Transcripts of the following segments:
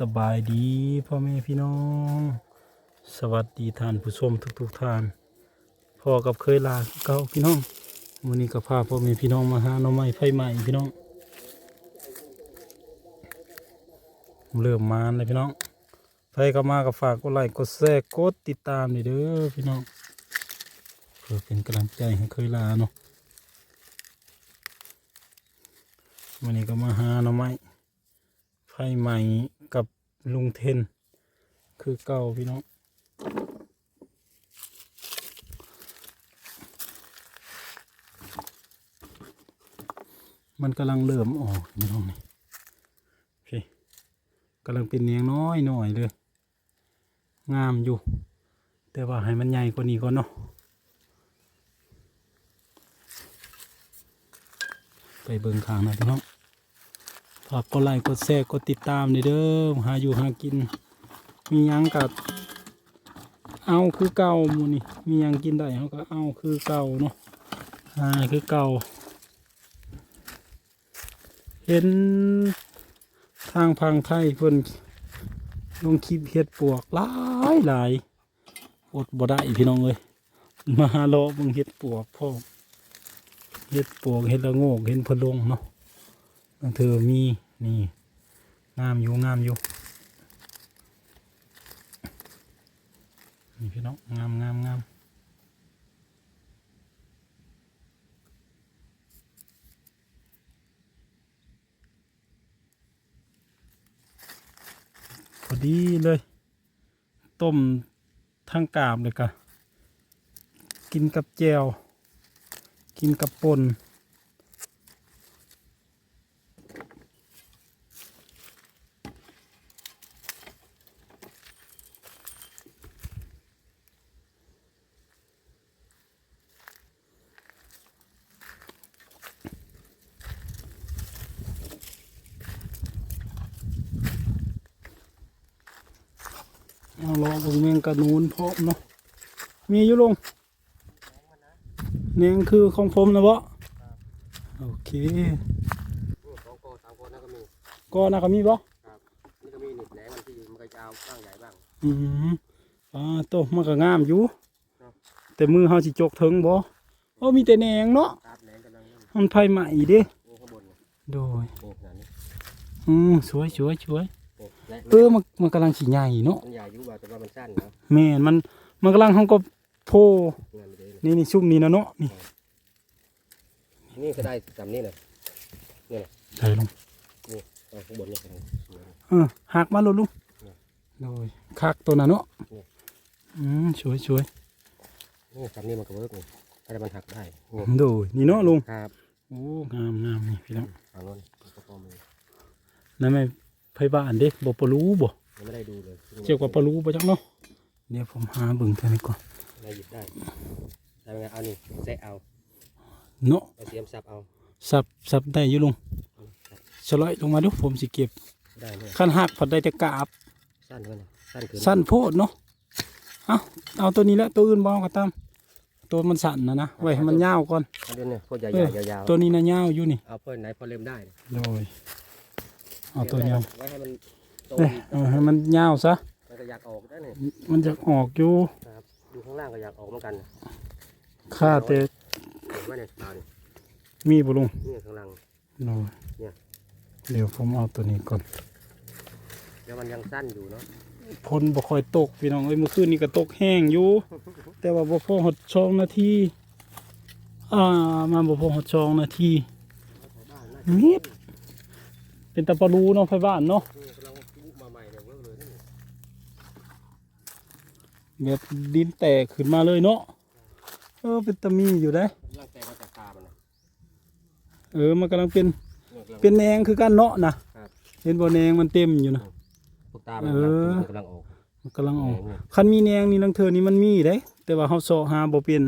สบายดีพ่อแม่พี่น้อง สวัสดีท่านผู้ชมทุกๆท่านพ่อกับเคยลาเก่าพี่น้องวันนี้ก็พาพ่อแม่พี่น้องมาหาหน่อไม้ไฟใหม่พี่น้อง เริ่มมาเลยพี่น้องใครก็มาก็ฝากกดไลค์กดแชร์กดติดตามนี่เด้อพี่น้องเพื่อเป็นกำลังใจให้เคยลาเนาะวันนี้ก็มาหาหน่อไม้ไฟใหม่ ลุงเทน คือเก่าพี่น้องมันกำลังเริ่มออกพี่น้องนี่โอเคกำลังเป็นเนียงน้อยหน่อยเลย งามอยู่ แต่ว่าให้มันใหญ่กว่านี้ก่อนเนาะไปเบิ่งข้างนะพี่น้อง ฝากกดไลค์กดแชร์กดติดตามนี่เด้อหาอยู่หากิน มียังกับเอาคือเก่ามูนี่มียังกินได้เขาก็เอาคือเก่าเนาะหาคือเก่า เห็นทางพังไทยเพิ่นลงคลิปเฮ็ดปวกหลายหลายอดบ่ได้พี่น้องเอ้ยมาหาเลบงเฮ็ดปวกพ่อเฮ็ดปวกเฮ็ดละโงกเห็นพิ่นลงเนาะ บางเธอมีนี่งามอยู่งามอยู่นี่พี่น้องงามงามงามพอดีเลย ต้มทั้งกาบเลยกะกินกับแจวกินกับป่น เอาลองเบิ่งแมงกระนูนพร้อมเนาะมีอยู่ลงเนียงคือของผมนะบ่โอเคสองโกสามโกนั่นก็มีก็นะก็มีบ่นี่ก็มีหนิแหนงมันที่มันก็จะเอาบ้างใหญ่บ้างอืมอ่าโตมันก็งามอยู่ครับแต่มือเฮาสิจกถึงบ่โอ้มีแต่แหนงเนาะครับแหนงกำลังนั่นมันไผใหม่เด้นี่ข้างบนเนี่ยโดยนี่ขนาดนี้อืมสวยสวยสวย นี่และเออมันมันกำลังสิใหญ่เนาะมันใหญ่อยู่ว่าแต่ว่ามันสั้นนะแม่นมันมันกำลังเฮาก็โพงานไม่ได้เลยนี่นี่ซุ่มนี่นะเนาะนี่นี่ก็ได้สำนี่เลยใส่ลงเอาข้างบนเนี่ยเออหักมาลุลุงเนี่ยโดยคักตัวน่ะเนาะเนี่ยอืมสวยสวยนี่สำนี่มันก็เวิร์กนี่ถ้ามันหักได้นี่โดยนี่เนาะลุงครับโอ้งามงามนี่พี่น้องเอาโน่นก็พอมือนั่นไม่ ไผบ้านเด้บ่ปะรู้บ่ยังไม่ได้ดูเลยเจียวกับปะรู้บ่จักเนาะเดี๋ยวผมหาเบิ่งเท่านี้ก่อนได้หยิบได้ทำยังไงเอานี่แซะเอาเนาะเอาเสียมสับเอาสับสับได้อยู่ลุงสลอยลงมาดูผมสิเก็บได้เลยคันหักพอได้แต่กาบสั้นเท่านั้นสั้นคือสั้นโพดเนาะเอาเอาตัวนี้แหละตัวอื่นบ่เอาก็ตามตัวมันสั้นนะนะไว้ให้มันยาวก่อนเอาเดี๋ยวเนี่ยโคตรใหญ่เออๆยาวตัวนี้นะยาวอยู่นี่ๆเอาเพิ่นไหนพอเริ่มได้โดย เอาตัวยาวไว้ให้มันโตเอ้ยอีกเอาให้มันยาวซะ มันก็อยากออกได้เนี่ยมันจะออกอยู่ครับดูข้างล่างก็อยากออกเหมือนกันค่าแต่เห็นไหมเนี่ยตาเนี่ยมีบ่ลุงนี่ข้างล่างโดยเนี่ย เดี๋ยวผมเอาตัวนี้ก่อนแล้วมันยังสั้นอยู่เนาะพนบ่ค่อยตกพี่น้องเอ้ยเมื่อคืนนี้ก็ตกแห้งอยู่ แต่ว่าบ่พอหดช่องนาทีอ่ามาบ่พอหดช่องนาทีบ้านน่านิด เป็นตะปะรูเนาะไฟบ้านเนาะนี่กำลังปลูกมาใหม่เนี่ยเวิร์กเลยนี่แบบดินแตกขึ้นมาเลยเนาะเออเป็นตะมีอยู่ได้กำลังแตกมาจากตามันนะเออมันกำลังเป็นเนี่ยกำลังเป็นแหนงคือกันเนาะนะครับเห็นบ่แหนงมันเต็มอยู่นะพวกตามันเออกำลังออกมันกำลังออกเนี่ยคันมีแหนงนี่ลังเธอนี่มันมีได้ แต่ว่าเฮาเสาะหาบ่เป็น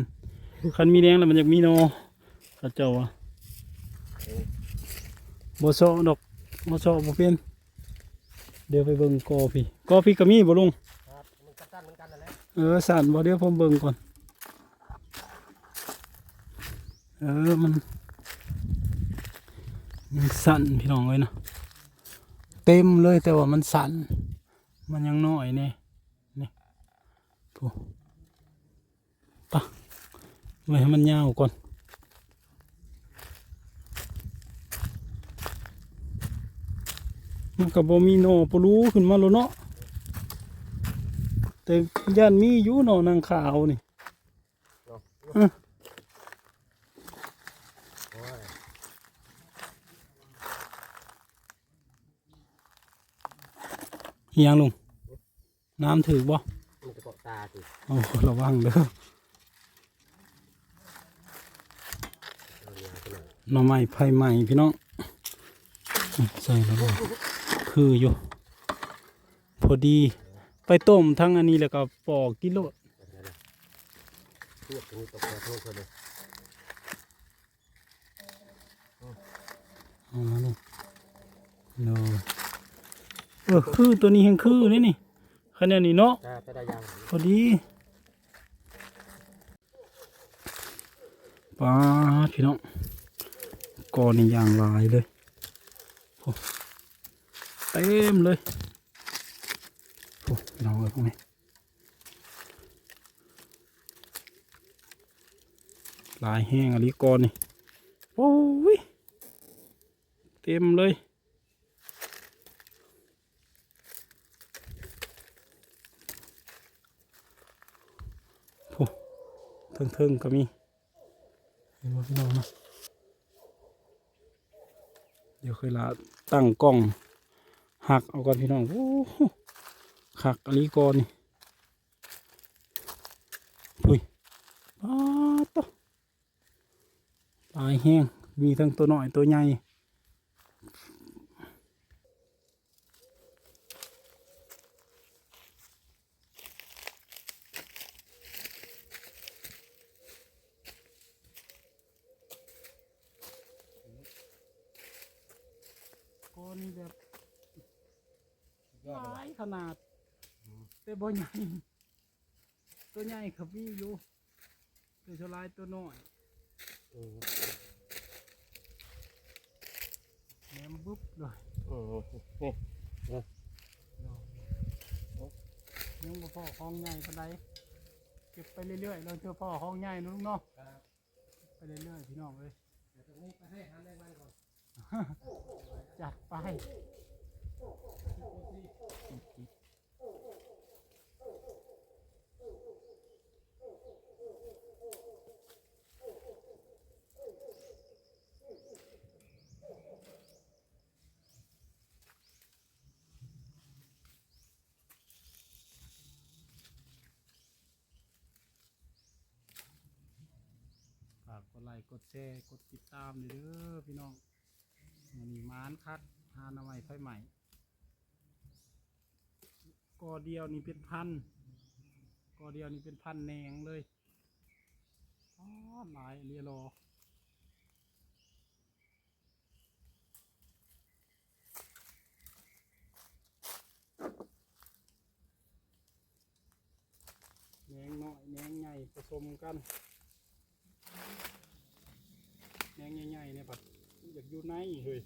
คันมีแหนงแล้วมันอยากมีเนาะเขาเจ้าว่าบ่เซาะดอก บ่เซาะบ่เป็นเดี๋ยวไปเบิ่งกอพี่กอพี่ก็มีบ่ลุงครับมันกัดเหมือนกันนั่นแหละเออสั่นบ่เดี๋ยวผมเบิ่งก่อน เออมันมันสั่นพี่น้องเอ้ยนะเต็มเลยแต่ว่ามันสั่นมันยังน้อยเนี่ยนี่ผู้ปะไว้ให้มันยาวก่อน มันก็บ่มีหนอปลูขึ้นมาแล้วเนาะแต่ย่านมีอยู่หนอนางขาวนี่เนาะยเฮียงลุงน้ำถือบ่มันจะเกาะตาสิโอ้ระวังเด้อเอาเนี่ยขึ้นมาหน่อไม้ไผ่ใหม่พี่น้องใส่แล้วบ่ คืออยู่ พอดี ไปต้มทั้งอันนี้แล้วก็ปอกกิโลแบบนั้นนะเทียบตรงนี้ตกมาโทษเลยเอามาลูกโนเออคือตัวนี้ยังคือนี่นี่คะแนนนี้เนาะพอดีป้าพี่น้องกอนี่อย่างหลายเลยโอ้ เต็มเลยโอ้น้องเอ้ยพวกนี้ลายแห้งอะไรกอนนี่โอ้ยเต็มเลยโอ้เทิงๆก็มีเห็นไหมพี่น้องนะเดี๋ยวเคยลาตั้งกล้อง หักเอาก่อนพี่น้องโอ้โหหักอะไรก่อนนี่ปุ้ยปาตปลายแห้งมีทั้งตัวน้อยตัวใหญ่ก้อนแบบ ยอดหเลยลายขนาด แต่บ่ใหญ่ตัวใหญ่ครับมีอยู่แต่ชลายตัวน้อยอืมแหนมบุ๊บเลยอืมนี่ยังบ่พอห้องใหญ่ปานใดเก็บไปเรื่อยๆเราเจอพ่อห้องใหญ่เนอะลุงเนาะไปเรื่อยๆพี่น้องเลย เดี๋ยวตรงนี้ไปให้หาแรงงานก่อนจัดไปากกดไลค์กดแชร์กดติดตามเลยด้อพี่น้องมันนี้มานคักหาน่อไม้ไฟใหม่กอเดียวนี่เป็นพันกอเดียวนี่เป็นพันแหนงเลยอ๋อหลายเรียรอแหนงน้อยแหนงใหญ่ผสมกัน งใหญ่ๆเนี่ยปัดอยากอยู่ในเฮ้ย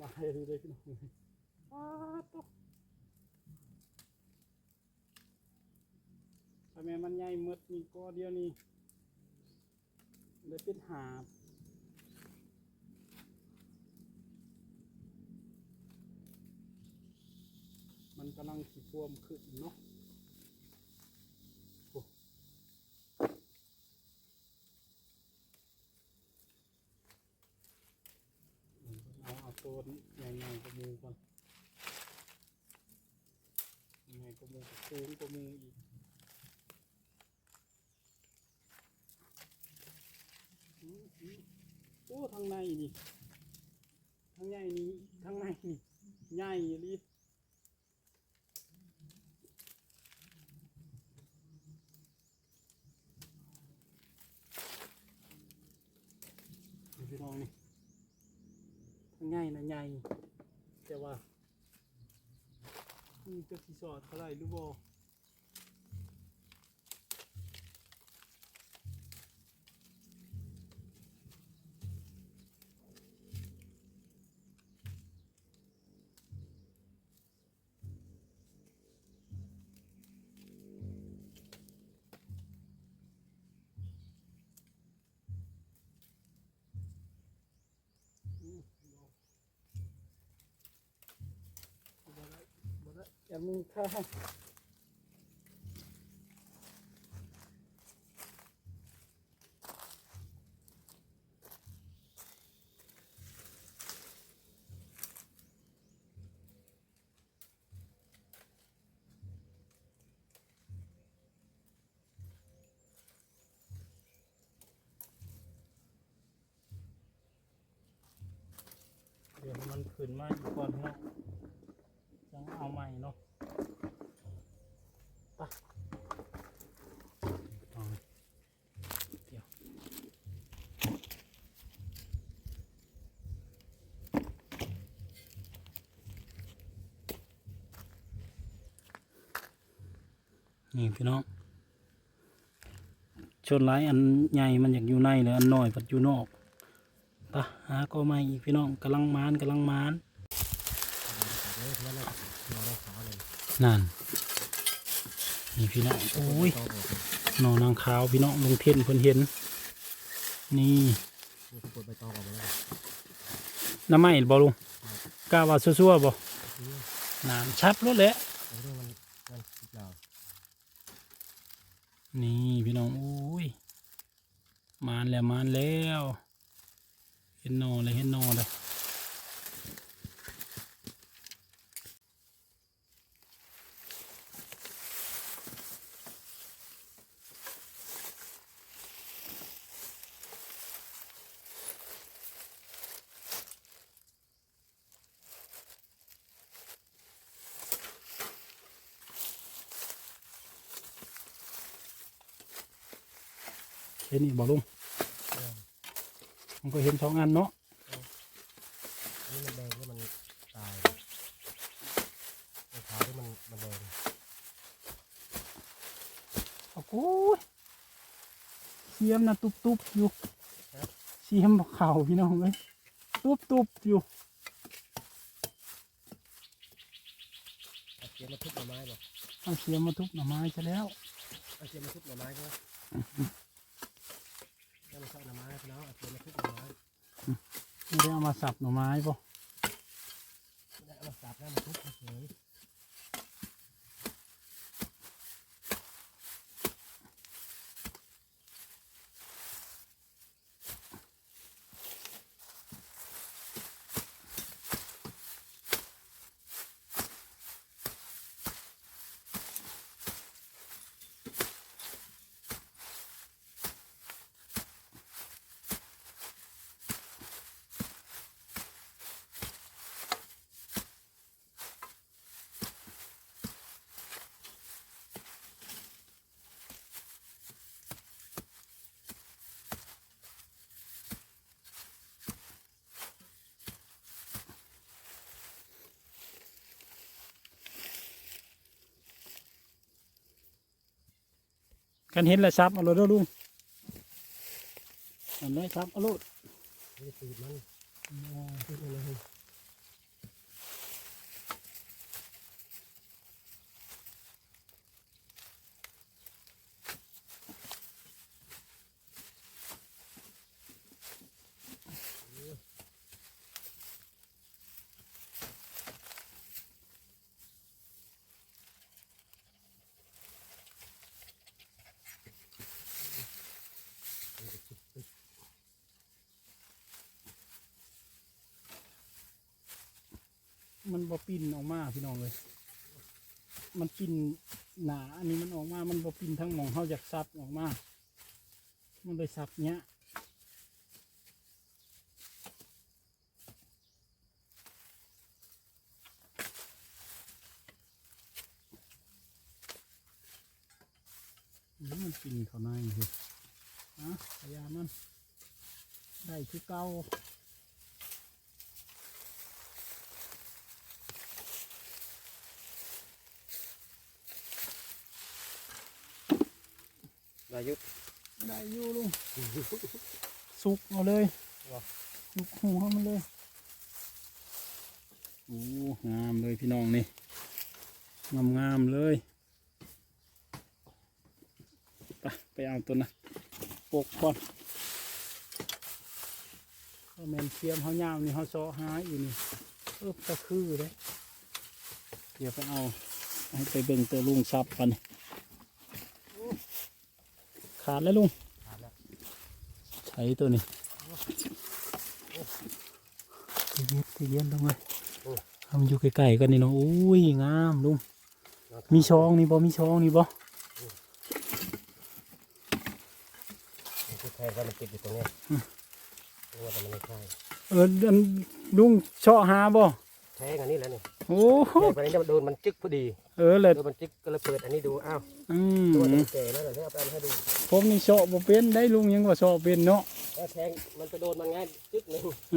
มาให้ดูเลยพี่น้องว้าตุ๊กทำไมมันใหญ่หมดนี่ก็เดียวนี่เลยเป็นหาบมันกำลังขีพวมขึ้นเนาะโอ้เอาเอา ตัวใหญ่ๆกว่ามือก่อนใหญ่กว่ามือสูงกว่ามืออีกโอ้ทางในนี่ทางในนี่ทางในนี่ใหญ่ลิพี่น้องนี่ ทายนะใหญ่แต่ว่านี่จะสีสอดเท่าไหร่รู้บ่ อย่ามึงข้าเดี๋ยวมันขึ้นมาอีกก่อนเนาะยังเอาใหม่เนาะ ไปเอาเลยเดี๋ยว นี่พี่น้องชนหลายอันใหญ่มันอยากอยู่ในเลยอันน้อยปัดอยู่นอกปะหาก็ไม่อีกพี่น้องกำลังมานกำลังมานนั่นน่ะนอนได้ขาวเลยนั่นนี่พี่น้องโอ้ยต้อนนางขาวพี่น้องลงเทียนเพิ่นเห็น นี่น้ำไม้บ่ลุงกล้าว่าซั่วๆบ่นี่น้ำชับรถแหละ เอาเรื่องมันมันสิบยาว นี่พี่น้องโอ้ยมานแล้วมานแล้ว เห็นนอเลยเห็นนอเลย เห็นนี่บ่ลุงมันก็เห็นสองอันเนาะอันนี้มันแดงแล้วมันตายไอ้ขาวที่มันมันแดงโอ้โหเสียมนะตุบๆอยู่เสียมเข่าพี่น้องเลยตุบๆอยู่เอาเสียมมาทุบหน่อไม้บ่เอาเสียมมาทุบหน่อไม้จะแล้วเอาเสียมมาทุบหน่อไม้ใช่ไหมแล้วมันชอบหน่อไม้แล้วเอาเสียมมาทุบหน่อไม้ ไม่ได้เอามาสับหน่อไม้ป่ะไม่ได้เอามาสับแล้วมาทุบเฉย กันเห็นแล้วซับเอาเลยด้อลุงอันนเลยซับเอาเลย มันบอปินออกมาพี่น้องเลย มันปินหนาอันนี้มันออกมา มันบอปินทั้งหมองเข้าจากซับออกมา มันไปซับเนี้ยนี่มันปินเขาในเลยอะพยายามมัน ได้คือเก่า อายุได้อยู่ลุงสุกเอาเลยสุกหัวมันเลยโอ้งามเลยพี่น้องนี่งามงามๆเลยไปไปเอาตัวนะปกก่อนเขาแมนเทียมเขายาวนี่เขาซอหาอยู่นี่เออตะคือเลยเดี๋ยวไปเอาให้ไปเบิ่งตัวลุงซับกันนี่ ขาดแล้วลุงขาดแล้วใช้ตัวนี้ทีเย็นทีเย็นลงเลยทำอยู่ไกลๆกันนี่เนาะอุ้ยงามลุงมีช่องนี่บ่มีช่องนี่บ่คือแทงกันมันติดอยู่ตรงเนี้ยนึกว่าแต่มันไม่ใช่เอออันลุงเชาะหาบ่ แทงอันนี้แหล้วนี่โอ้โหแทงไปนี้มันโดนมันจึ๊กพอดีเออเลยโดนมันจึ๊กก็เลยเปิดอันนี้ดูอ้าวอืตัวมนี้แก่แล้วเดี๋ยวเอาไปให้ดูผมนี่เชาะบ่เป็นได้ลุงยังว่าเชาะเป็นเนาะแล้วแทงมันไปโดนมันง่ายจึ๊กหนึ่งเอ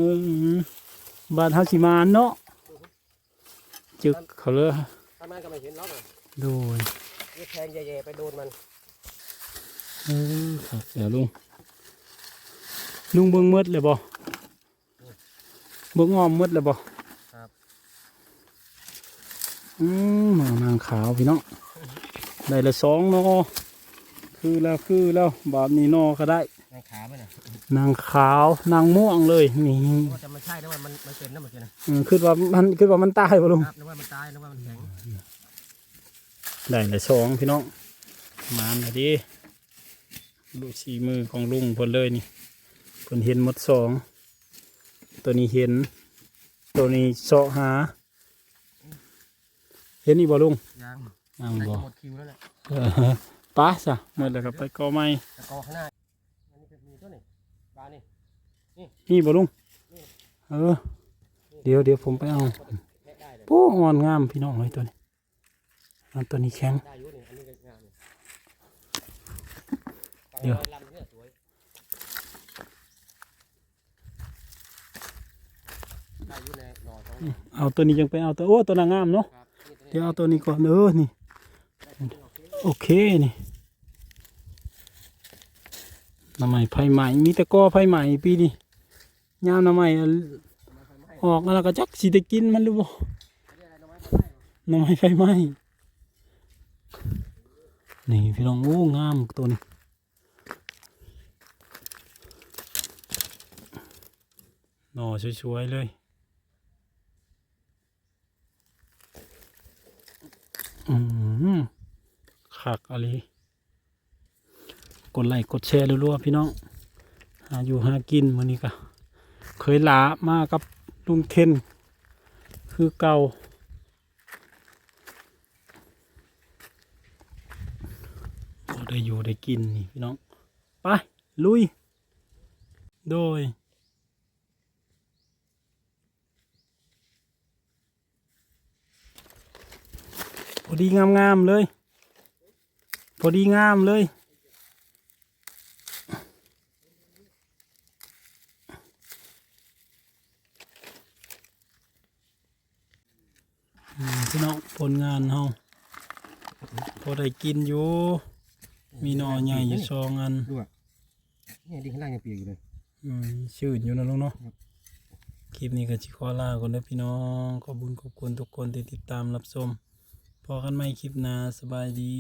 อบาดเฮาสิมานเนาะจึกเขาเลยถ้ามันก็ไม่เห็นล็อกอะโดยนี่แทงแย่ๆไปโดนมันเออครับเดี๋ยวลุงลุงเบิ่งหมืดเลยบ่เบิ่งอ้อมหมืดเลยบ่ครับ อืมหมานางขาวพี่น้องได้ละสองเนอคือแล้วคือแล้วบาทนี้นอก็ได้ในขาไหมน่ะนางขาวนางม่วงเลยนี่ว่าจะไม่ใช่นะว่ามันมันเป็นนะเมื่อกี้นะเออคือว่ามันคือว่ามันตายบ่ลุงครับนึกว่ามันตายนึกว่ามันแข็งได้ละสองพี่น้องมานนะดิลูกสีมือของลุงเพนเลยนี่เพนเห็นหมดสองตัวนี้เห็น ตัวนี้เสาะหา เห็นอีกบ่ลุงยังยังใกล้บ่จะหมดคิวแล้วแหละเออไป้าจ้ะหมดแล้วครับไปกอไม้ตะกอข้างหน้าอันนี้เป็นมีตัวนี่บานนี่นี่บ่ลุงเออ เดี๋ยวเดี๋ยวผมไปเอาแม่ได้เลยโอ้อ่อนงามพี่น้องเลยตัวนี้อันตัวนี้แข็ง ได้อยู่นี่อันนี้ก็งามนี่เดี๋ยว ลำเนี่ยสวยได้อยู่ในหน่อสองหน่อเอาตัวนี้ยังไปเอาตัวโอ้ตัวน่างามเนาะครับนี่ตัวนี้เดี๋ยวเอาตัวนี้ก่อนเออนี่ โอเคนี่น้ำใหม่ไผ่ใหม่มีแต่กอไผ่ใหม่ปีนี้ยามน้ำใหม่ออกแล้วก็จักสิได้กินมันหรือบ่น้ำใหม่ไฟไหม้นี่พี่น้องโอ้งามตัวนี้หน่อสวยๆเลย อืมขักอะไรกดไลค์กดแชร์รัวๆพี่น้อง หาอยู่หากินมื้อนี้ก็เคยลามากับลุงเทน คือเก่าได้อยู่ได้กินนี่พี่น้อง ไป ลุย โดย อดีงามๆเลย พอดีงามเลยอืมพี่น้องผลงานเฮาพอได้กินอยู่ มีหนอใหญ่อยู่สองอันดูอะนี่ดินข้างล่างยังเปียกอยู่เลยอืมชื่นอยู่นะลุงเนาะครับคลิปนี้ก็ชิขอลาก่อนเด้อพี่น้อง ขอบคุญขอบคุณทุกคนที่ติดตามรับชม พอกันไหม่คลิปหน้าสบายดี